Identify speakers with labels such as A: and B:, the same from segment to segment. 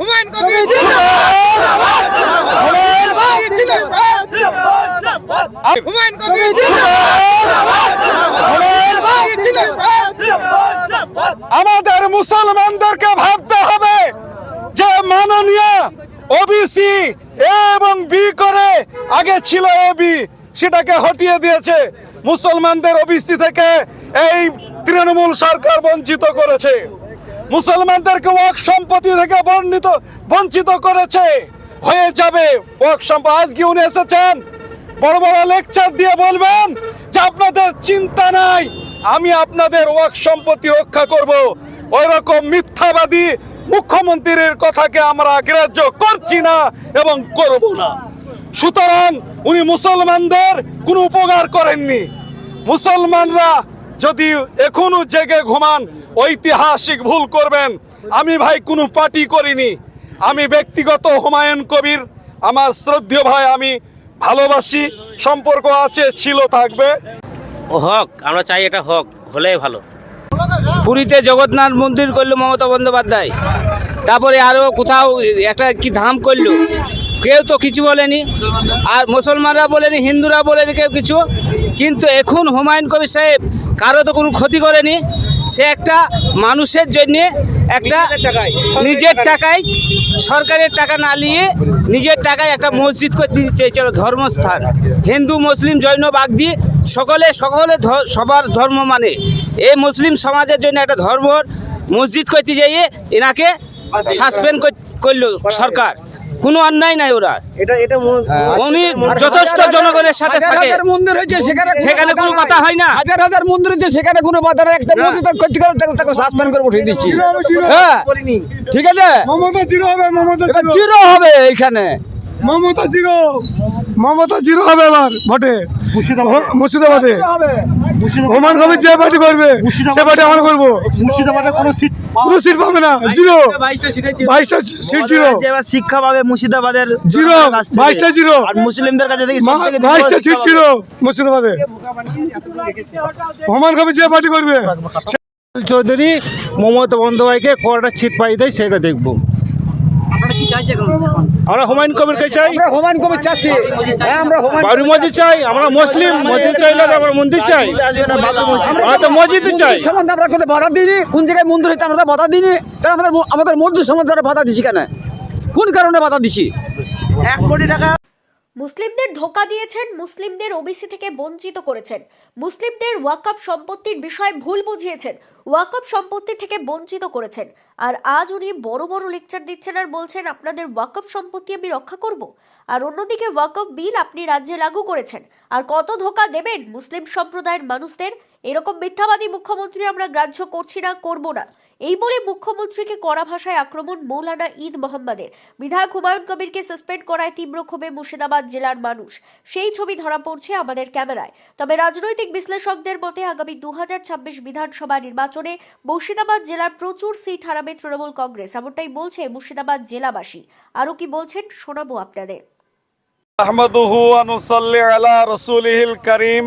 A: হুমায়ুন কবির হুমায়ুন কবির
B: আমাদের মুসলমানদেরকে ভাবতে হবে যে মাননীয় ওবিসি এবং বি করে আগে ছিল এবি সেটাকে হটিয়ে দিয়েছে। মুসলমানদের ওবিসি থেকে এই তৃণমূল সরকার বঞ্চিত করেছে। মুসলমানদেরকে ওয়াক সম্পত্তি থেকে বর্ণিত, বঞ্চিত করেছে। হয়ে যাবে ওয়াক সম্পদ আজকে উনি এসেছেন, বড় বড় লেকচার দিয়ে বলবেন যে আপনাদের চিন্তা নাই, আমি আপনাদের ওয়াক সম্পত্তি রক্ষা করব। ওই রকম মিথ্যাবাদী মুখ্যমন্ত্রীর কথাকে আমরা গ্রাহ্য করছি না এবং করব না। সুতরাং উনি মুসলমানদের কোনো উপকার করেননি। মুসলমানরা যদি এখনও জেগে ঘুমান ঐতিহাসিক ভুল করবেন। আমি ভাই কোনো পার্টি করিনি। আমি ব্যক্তিগত হুমায়ুন কবির আমার শ্রদ্ধেয় ভাই আমি ভালোবাসি সম্পর্ক আছে ছিল থাকবে।
C: ও হক আমরা চাই এটা হক হলেই ভালো।
D: পুরীতে জগন্নাথ মন্দির করল মমতা বন্দ্যোপাধ্যায়। তারপরে আরও কোথাও একটা কি ধাম করল। কেউ তো কিছু বলেনি। আর মুসলমানরা বলেনি হিন্দুরা বলেনি কেউ কিছু। কিন্তু এখন হুমায়ুন কবির সাহেব কারও তো কোনো ক্ষতি করেনি। সে একটা মানুষের জন্যে একটা নিজের টাকায় সরকারের টাকা না নিয়ে নিজের টাকায় একটা মসজিদ করতে চেয়েছিল ধর্মস্থান। হিন্দু মুসলিম জৈন বাগদি সকলে সকলে সবার ধর্ম মানে। এই মুসলিম সমাজের জন্য একটা ধর্ম মসজিদ করতে যাইয়ে এনাকে সাসপেন্ড করল সরকার। কোনো অন্যায় নাই ওরা।
E: এটা এটা
D: উনি যথেষ্ট জনগণের সাথে
E: হাজার
D: থাকে।
E: হাজার মন্দির হয়েছে সেখানে
D: সেখানে কোনো কথা হয় না।
E: হাজার হাজার মন্দির হয়েছে সেখানে কোনো বাধা নেই। একটা মন্দির তার ক্ষতি করে তাকে- তাকে সাসপেন্ড করে উঠিয়ে দিচ্ছি। হ্যাঁ। ঠিক আছে?
B: মমতা জিরো হবে মমতা
E: জিরো হবে এইখানে।
B: মমতা জিরো মমতা জিরো হবে এবার ভোটে। মুর্শিদাবাদে। হুমায়ুন কবির যে পার্টি করবে সে পার্টি আমরা করব। মুর্শিদাবাদে কোনো সিট কোনো সিট পাবে না জিরো বাইশটা সিট জিরো
F: শিক্ষা পাবে মুর্শিদাবাদের
B: জিরো
F: কাছ
B: বাইশটা জিরো
F: আর মুসলিমদের কাছে দেখি
B: বাইশটা সিট জিরো মুর্শিদাবাদে। কবির যে পার্টি করবে?
G: চৌধুরী মমতা বন্দ্যোপাধ্যায়কে কটা সিট পাই দেয় সেটা দেখব। আমরা হুমায়ুন কবিরকে চাই?
E: আমরা হুমায়ুন কবির চাচ্ছি। বাড়ি আমরা হুমায়ুন
G: বাবরি মসজিদ চাই আমরা মুসলিম মসজিদ চাই না আমরা মন্দির চাই। আমরা তো মসজিদ চাই।
E: সম্বন্ধে আমরা কোনো বাধা দিইনি। কোন জায়গায় মন্দির হচ্ছে আমরা তো বাধা দিইনি। তাহলে আমাদের আমাদের মসজিদ সম্বন্ধে আমরা বাধা দিছি কেন? কোন কারণে বাধা দিছি?
F: এক কোটি টাকা
H: মুসলিমদের ধোকা দিয়েছেন, মুসলিমদের ওবিসি থেকে বঞ্চিত করেছেন। মুসলিমদের ওয়াকআপ সম্পত্তির বিষয়ে ভুল বুঝিয়েছেন, ওয়াকআপ সম্পত্তি থেকে বঞ্চিত করেছেন। আর আজ উনি বড় বড় লেকচার দিচ্ছেন আর বলছেন, আপনাদের ওয়াকআপ সম্পত্তি আমি রক্ষা করব। আর অন্যদিকে ওয়াকআপ বিল আপনি রাজ্যে লাগু করেছেন। আর কত ধোকা দেবেন মুসলিম সম্প্রদায়ের মানুষদের এরকম মিথ্যাবাদী মুখ্যমন্ত্রী আমরা গ্রাহ্য করছি না, করব না। এই বলে মুখ্যমন্ত্রীকে কড়া ভাষায় আক্রমণ মৌলানা ঈদ মোহাম্মদের। বিধায়ক হুমায়ুন কবিরকে সাসপেন্ড করায় তীব্র ক্ষোভে মুর্শিদাবাদ জেলার মানুষ। সেই ছবি ধরা পড়ছে আমাদের ক্যামেরায়। তবে রাজনৈতিক বিশ্লেষকদের মতে আগামী দুহাজার ছাব্বিশ বিধানসভা নির্বাচনে মুর্শিদাবাদ জেলার প্রচুর সিট হারাবে তৃণমূল কংগ্রেস। এমনটাই বলছে মুর্শিদাবাদ জেলাবাসী। আরও কি বলছেন শোনাবো আপনাদের।
B: আহমদুহু আনুসাল্লি আলা রসুলিহিল করিম।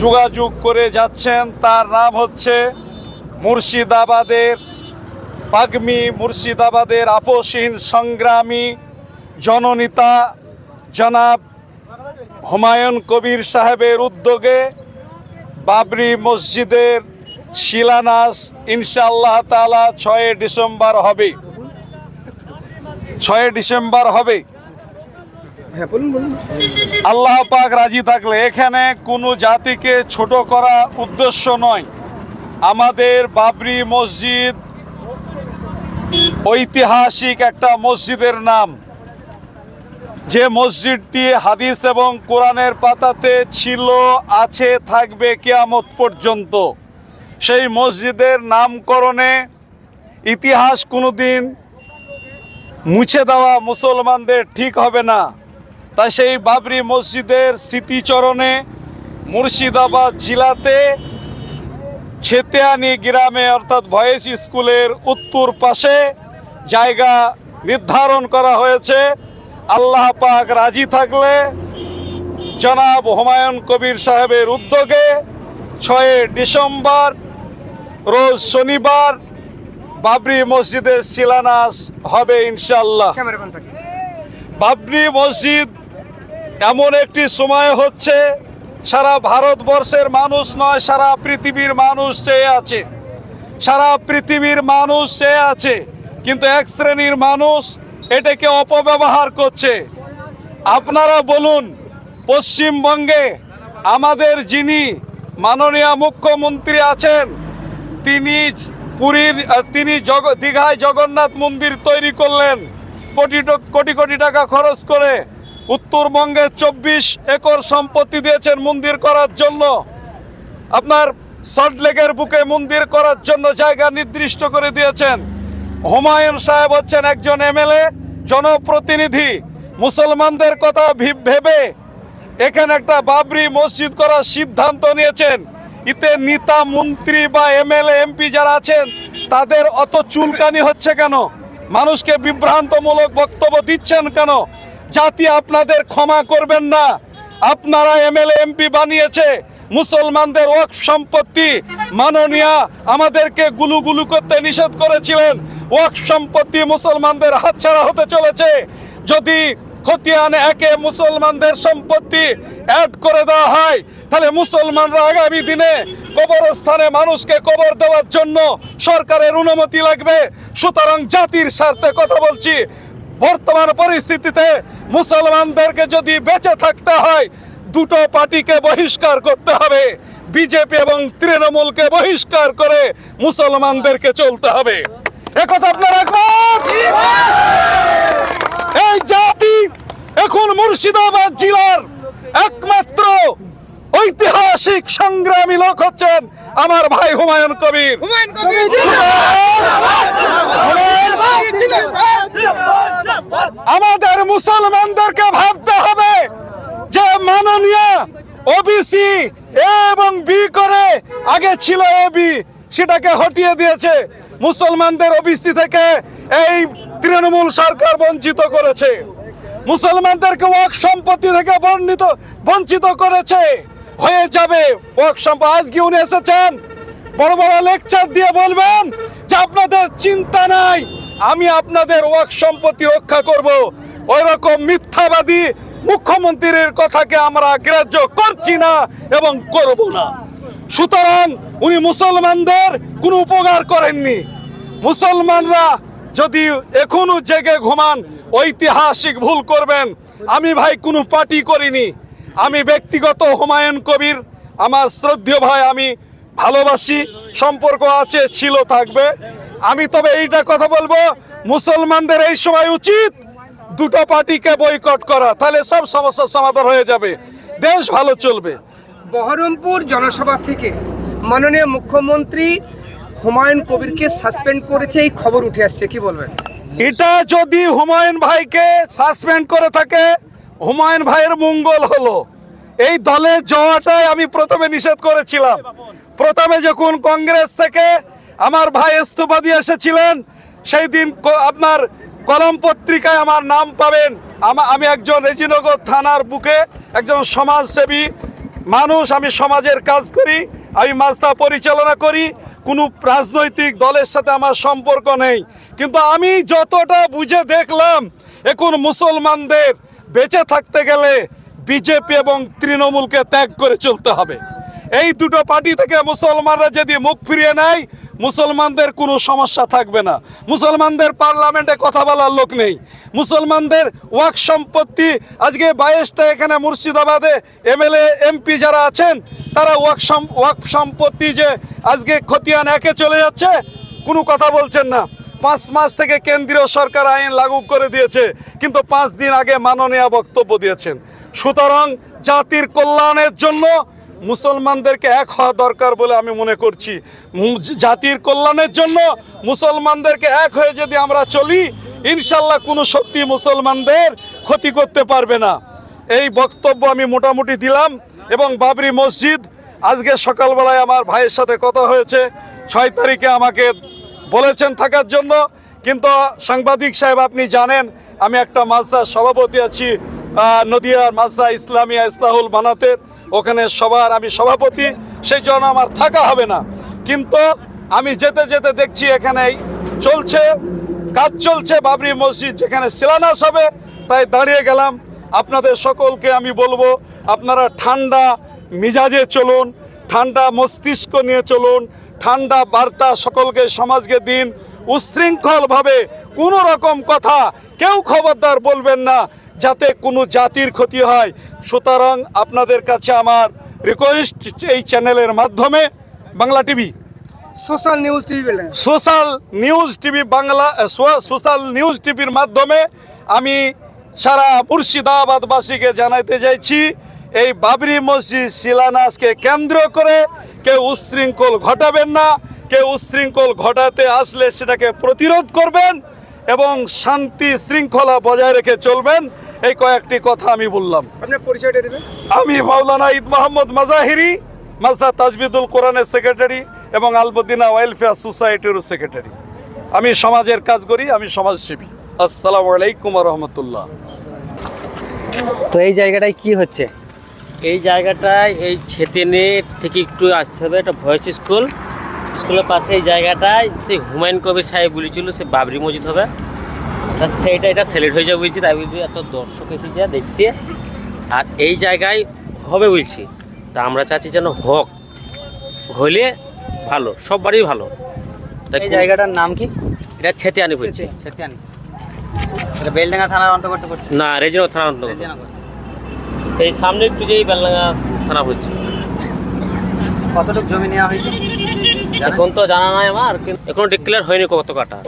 B: যোগাযোগ করে যাচ্ছেন। তার নাম হচ্ছে মুর্শিদাবাদের পাগমি মুর্শিদাবাদের আপসহীন সংগ্রামী জননেতা জনাব হুমায়ুন কবির সাহেবের উদ্যোগে বাবরি মসজিদের শিলান্যাস ইনশাআল্লাহ তালা ছয় ডিসেম্বর হবে। ছয় ডিসেম্বর হবে। আল্লাহ পাক রাজি থাকলে, এখানে কোনো জাতিকে ছোট করা উদ্দেশ্য নয়। আমাদের বাবরি মসজিদ ঐতিহাসিক একটা মসজিদের নাম। যে মসজিদটি হাদিস এবং কোরআনের পাতাতে ছিল, আছে, থাকবে কেয়ামত পর্যন্ত। সেই মসজিদের নামকরণে ইতিহাস কোনোদিন মুছে দেওয়া মুসলমানদের ঠিক হবে না। তাই সেই বাবরি মসজিদের স্মৃতিচরণে মুর্শিদাবাদ জেলাতে ছেতেয়ানি গ্রামে অর্থাৎ ভয়েস স্কুলের উত্তর পাশে জায়গা নির্ধারণ করা হয়েছে। আল্লাহ পাক রাজি থাকলে জনাব হুমায়ুন কবির সাহেবের উদ্যোগে ছয় ডিসেম্বর রোজ শনিবার বাবরি মসজিদের শিলান্যাস হবে ইনশাল্লাহ বাবরি মসজিদ এমন একটি সময় হচ্ছে, সারা ভারতবর্ষের মানুষ নয়, সারা পৃথিবীর মানুষ চেয়ে আছে। সারা পৃথিবীর মানুষ চেয়ে আছে, কিন্তু এক শ্রেণির মানুষ এটাকে অপব্যবহার করছে। আপনারা বলুন, পশ্চিমবঙ্গে আমাদের যিনি মাননীয় মুখ্যমন্ত্রী আছেন, তিনি পুরীর, তিনি জগ, দীঘায় জগন্নাথ মন্দির তৈরি করলেন, কোটি কোটি কোটি টাকা খরচ করে। উত্তরবঙ্গে চব্বিশ একর সম্পত্তি দিয়েছেন মন্দির করার জন্য। আপনার সল্টলেকের বুকে মন্দির করার জন্য জায়গা নির্দিষ্ট করে দিয়েছেন। হুমায়ুন সাহেব হচ্ছেন একজন এমএলএ, জনপ্রতিনিধি। মুসলমানদের কথা ভেবে এখানে একটা বাবরি মসজিদ করার সিদ্ধান্ত নিয়েছেন। ইতে নেতা, মন্ত্রী বা এমএলএ, এমপি যারা আছেন, তাদের অত চুলকানি হচ্ছে কেন? মানুষকে বিভ্রান্তমূলক বক্তব্য দিচ্ছেন কেন? জাতি আপনাদের ক্ষমা করবেন না। আপনারা এমএলএ, এমপি বানিয়েছে। মুসলমানদের ওয়াকফ সম্পত্তি মাননীয়া আমাদেরকে গুলু গুলু করতে নিষেধ করেছিলেন। ওয়াকফ সম্পত্তি মুসলমানদের হাতছাড়া হতে চলেছে। যদি খতিয়ান একে মুসলমানদের সম্পত্তি অ্যাড করে দেওয়া হয়, তাহলে মুসলমানরা আগামী দিনে কবরস্থানে মানুষকে কবর দেওয়ার জন্য সরকারের অনুমতি লাগবে। সুতরাং জাতির স্বার্থে কথা বলছি। বর্তমান পরিস্থিতিতে মুসলমানদেরকে যদি বেঁচে থাকতে হয়, দুটো পার্টিকে বহিষ্কার করতে হবে। বিজেপি এবং তৃণমূলকে বহিষ্কার করে মুসলমানদেরকে চলতে হবে। একথা আপনারা একমত? এই জাতি এখন মুর্শিদাবাদ জেলার একমাত্র ঐতিহাসিক সংগ্রামী লোক হচ্ছেন আমার ভাই হুমায়ুন কবির। আমাদের মুসলমানদেরকে ভাবতে হবে যে মাননীয় ওবিসি এবং বি করে আগে ছিল এবি সেটাকে হটিয়ে দিয়েছে। মুসলমানদের ওবিসি থেকে এই তৃণমূল সরকার বঞ্চিত করেছে। মুসলমানদেরকে ওয়াক সম্পত্তি থেকে বর্ণিত বঞ্চিত করেছে। হয়ে যাবে। সম্পত্তি আজকে উনি এসেছেন। বড় বড় লেকচার দিয়ে বলবেন যে আপনাদের চিন্তা নাই, আমি আপনাদের ওয়াক সম্পত্তি রক্ষা করব। ওই রকম মিথ্যাবাদী মুখ্যমন্ত্রীর কথাকে আমরা গ্রাহ্য করছি না এবং করব না। সুতরাং উনি মুসলমানদের কোনো উপকার করেননি। মুসলমানরা যদি এখনও জেগে ঘুমান, ঐতিহাসিক ভুল করবেন। আমি ভাই কোনো পার্টি করিনি। আমি ব্যক্তিগত হুমায়ুন কবির আমার শ্রদ্ধেয় ভাই আমি ভালোবাসি সম্পর্ক আছে ছিল থাকবে। আমি তবে এইটা কথা বলব মুসলমানদের এই সময় উচিত দুটো পার্টিকে বয়কট করা তাহলে সব সমস্যার সমাধান হয়ে যাবে। দেশ ভালো চলবে।
I: বহরমপুর জনসভা থেকে মাননীয় মুখ্যমন্ত্রী হুমায়ুন কবিরকে সাসপেন্ড করেছে এই খবর উঠে আসছে কি বলবেন?
B: এটা যদি হুমায়ুন ভাইকে সাসপেন্ড করে থাকে হুমায়ুন ভাইয়ের মঙ্গল হলো। এই দলে যাওয়াটাই আমি প্রথমে নিষেধ করেছিলাম। প্রথমে যখন কংগ্রেস থেকে আমার ভাই ইস্তফা দিয়ে এসেছিলেন, সেই দিন আপনার কলম পত্রিকায় আমার নাম পাবেন। আমা- একজন রেজিনগর থানার বুকে একজন সমাজসেবী মানুষ, আমি সমাজের কাজ করি, আমি মাস্তা পরিচালনা করি, কোনো রাজনৈতিক দলের সাথে আমার সম্পর্ক নেই। কিন্তু আমি যতটা বুঝে দেখলাম, এখন মুসলমানদের বেঁচে থাকতে গেলে বিজেপি এবং তৃণমূলকে ত্যাগ করে চলতে হবে। এই দুটো পার্টি থেকে মুসলমানরা যদি মুখ ফিরিয়ে নেয়, মুসলমানদের কোনো সমস্যা থাকবে না। মুসলমানদের পার্লামেন্টে কথা বলার লোক নেই। মুসলমানদের ওয়াক সম্পত্তি, আজকে বাইশটা এখানে মুর্শিদাবাদে এমএলএ, এমপি যারা আছেন, তারা ওয়াক ওয়াক সম্পত্তি যে আজকে খতিয়ান একে চলে যাচ্ছে, কোনো কথা বলছেন না। পাঁচ মাস থেকে কেন্দ্রীয় সরকার আইন লাগু করে দিয়েছে, কিন্তু পাঁচ দিন আগে মাননীয় বক্তব্য দিয়েছেন। সুতরাং জাতির কল্যাণের জন্য মুসলমানদেরকে এক হওয়া দরকার বলে আমি মনে করছি। জাতির কল্যাণের জন্য মুসলমানদেরকে এক হয়ে যদি আমরা চলি, ইনশাল্লাহ কোনো শক্তি মুসলমানদের ক্ষতি করতে পারবে না। এই বক্তব্য আমি মোটামুটি দিলাম এবং বাবরি মসজিদ, আজকে সকালবেলায় আমার ভাইয়ের সাথে কথা হয়েছে। ছয় তারিখে আমাকে বলেছেন থাকার জন্য। কিন্তু সাংবাদিক সাহেব, আপনি জানেন, আমি একটা মাদ্রাসার সভাপতি আছি নদিয়ার মাদ্রাসা ইসলামিয়া ইসলাহুল বানাতের ওখানে সবার আমি সভাপতি, সেই জন্য আমার থাকা হবে না। কিন্তু আমি যেতে যেতে দেখছি এখানে চলছে, কাজ চলছে বাবরি মসজিদ, যেখানে শিলান্যাস হবে। তাই দাঁড়িয়ে গেলাম। আপনাদের সকলকে আমি বলব, আপনারা ঠান্ডা মিজাজে চলুন, ঠান্ডা মস্তিষ্ক নিয়ে চলুন ঠান্ডা বার্তা সকলকে সমাজকে দিন। উচ্ছৃঙ্খলভাবে কোনো রকম কথা কেউ খবরদার বলবেন না যাতে কোনো জাতির ক্ষতি হয়। সুতরাং আপনাদের কাছে আমার রিকোয়েস্ট এই চ্যানেলের মাধ্যমে Bangla TV.
I: Social news TV
B: social news TV Bangla social news টিভির মাধ্যমে আমি সারা মুর্শিদাবাদবাসীকে জানাইতে চাইছি এই বাবরি মসজিদ শিলানাসকে কেন্দ্র করে কেউ উচ্ছৃঙ্খল ঘটাবেন না কেউ উচ্ছৃঙ্খল ঘটাতে আসলে সেটাকে প্রতিরোধ করবেন এবং শান্তি শৃঙ্খলা বজায় রেখে চলবেন। এই কয়েকটি কথা আমি বললাম।
I: পরিচয়টা
B: আমি মাওলানা ঈদ মোহাম্মদ মাজাহিরি মাজদা তাজবিদুল কোরআনের সেক্রেটারি এবং আলবদিনা ওয়েলফেয়ার সোসাইটির সেক্রেটারি। আমি সমাজের কাজ করি আমি সমাজসেবী। আসসালামু আলাইকুম রহমতুল্লাহ।
F: তো এই জায়গাটায় কি হচ্ছে?
C: এই জায়গাটায় এই ছেতেনে থেকে একটু আসতে হবে একটা ভয়েস স্কুল। স্কুলের পাশে এই জায়গাটায় সেই হুমায়ুন কবির সাহেব বলেছিল সে বাবরি মসজিদ হবে। তা সেইটা এটা সিলেক্ট হয়ে যাবে বলছি তাই বলছি এত দর্শক এসেছে দেখতে। আর এই জায়গায় হবে বলছি তা আমরা চাচ্ছি যেন হোক হলে ভালো সববারই ভালো। তা
F: এই জায়গাটার নাম কি?
C: এটা ছেতে আনি বলছি।
F: সেতিয়ানি এটা বেলডাঙ্গা থানার অন্তর্গত
C: না রেজিনো থানা অন্তর্গত। এই সামনে একটু যেই বেলডাঙ্গা থানা হচ্ছে।
F: কতটুকু জমি নেওয়া হয়েছে?
C: এখন তো জানা নাই আমার কিন্তু এখনও ডিক্লেয়ার হয়নি কত কাটা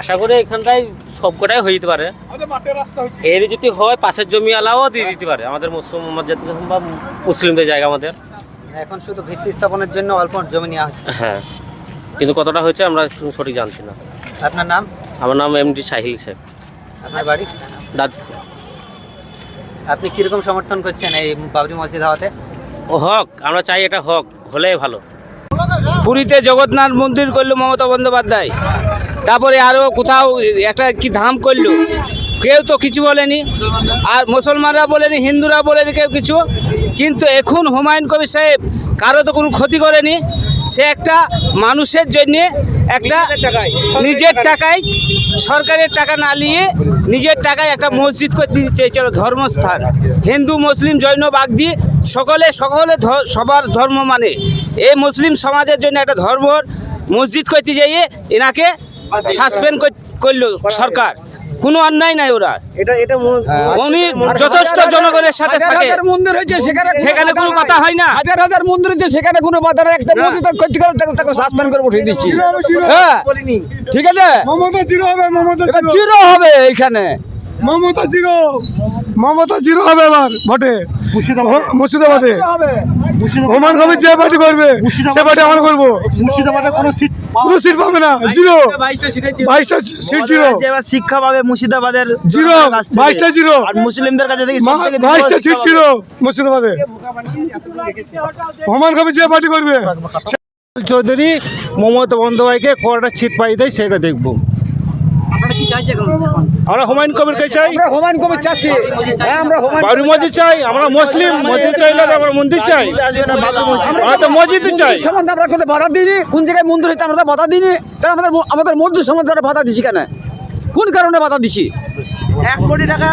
C: আশা করি এখানটায় সব কটাই হয়ে যেতে পারে। এর যদি হয় পাশের জমি আলাও দিয়ে দিতে পারে। আমাদের মুসলিম বা মুসলিমদের জায়গা আমাদের।
F: এখন শুধু ভিত্তি স্থাপনের জন্য অল্প জমি নেওয়া হচ্ছে।
C: হ্যাঁ। কিন্তু কতটা হয়েছে আমরা সঠিক জানছি না।
F: আপনার নাম?
C: আমার নাম এম এমডি সাহিল শেখ।
F: আপনার বাড়ি?
C: দাদ
F: আপনি কীরকম সমর্থন করছেন এই বাবরি মসজিদ হওয়াতে?
C: ও হক আমরা চাই এটা হক হলেই ভালো।
D: পুরীতে জগন্নাথ মন্দির করল মমতা বন্দ্যোপাধ্যায়। তারপরে আরও কোথাও একটা কি ধাম করল। কেউ তো কিছু বলেনি। আর মুসলমানরা বলেনি হিন্দুরা বলেনি কেউ কিছু। কিন্তু এখন হুমায়ুন কবির সাহেব কারও তো কোনো ক্ষতি করেনি। সে একটা মানুষের জন্যে একটা নিজের টাকায় সরকারের টাকা না নিয়ে নিজের টাকায় একটা মসজিদ করে দিতে চেয়েছিল ধর্মস্থান। হিন্দু মুসলিম জৈন বাগ দিয়ে সকলে সকলে সবার ধর্ম মানে। এই মুসলিম সমাজের জন্য একটা ধর্মর মসজিদ করতে যাইয়ে এনাকে সাসপেন্ড করল সরকার। কোনো অন্যায় নাই ওরা।
F: এটা এটা
D: উনি যথেষ্ট জনগণের সাথে
E: হাজার
D: থাকে।
E: মন্দির হয়েছে সেখানে
D: সেখানে কোনো কথা হয় না।
E: হাজার হাজার মন্দির হয়েছে সেখানে কোনো বাধা নেই। একটা মন্দির তার ক্ষতি করে তাকে- তাকে সাসপেন্ড করে উঠিয়ে দিচ্ছি। হ্যাঁ। ঠিক আছে?
B: মমতা জিরো হবে মমতা
E: জিরো হবে এইখানে।
B: মমতা জিরো মমতা জিরো হবে এবার ভোটে। মুর্শিদাবাদে। হুমায়ুন কবির যে পার্টি করবে সে পার্টি আমরা করব। মুর্শিদাবাদে কোনো সিট কোনো সিট পাবে না জিরো বাইশটা সিট জিরো
F: এবার শিক্ষা পাবে মুর্শিদাবাদের
B: জিরো
F: জনগণের কাছ থেকে।
B: বাইশটা জিরো
F: আর মুসলিমদের কাছে দেখি
B: বাইশটা সিট মুর্শিদাবাদে। কবে যে পার্টি করবে।
G: চৌধুরী মমতা বন্দ্যোপাধ্যায়কে কটা ছিট পাই দেয় সেটা দেখব। আমরা হুমায়ুন কবিরকে চাই?
E: আমরা হুমায়ুন কবির চাচ্ছি। হ্যাঁ আমরা হুমায়ুন
G: বাবরি মসজিদ চাই আমরা মুসলিম মসজিদ চাই না আমরা মন্দির চাই।
F: মসজিদ
G: আমরা তো মসজিদ চাই।
E: সম্বন্ধে আমরা কোনো বাধা দিইনি? কোন জায়গায় মন্দির হচ্ছে আমরা তো বাধা দিইনি। তাহলে আমাদের আমাদের মন্দির সম্বন্ধে বাধা দিছি কেন? কোন কারণে বাধা দিছি?
F: এক কোটি টাকা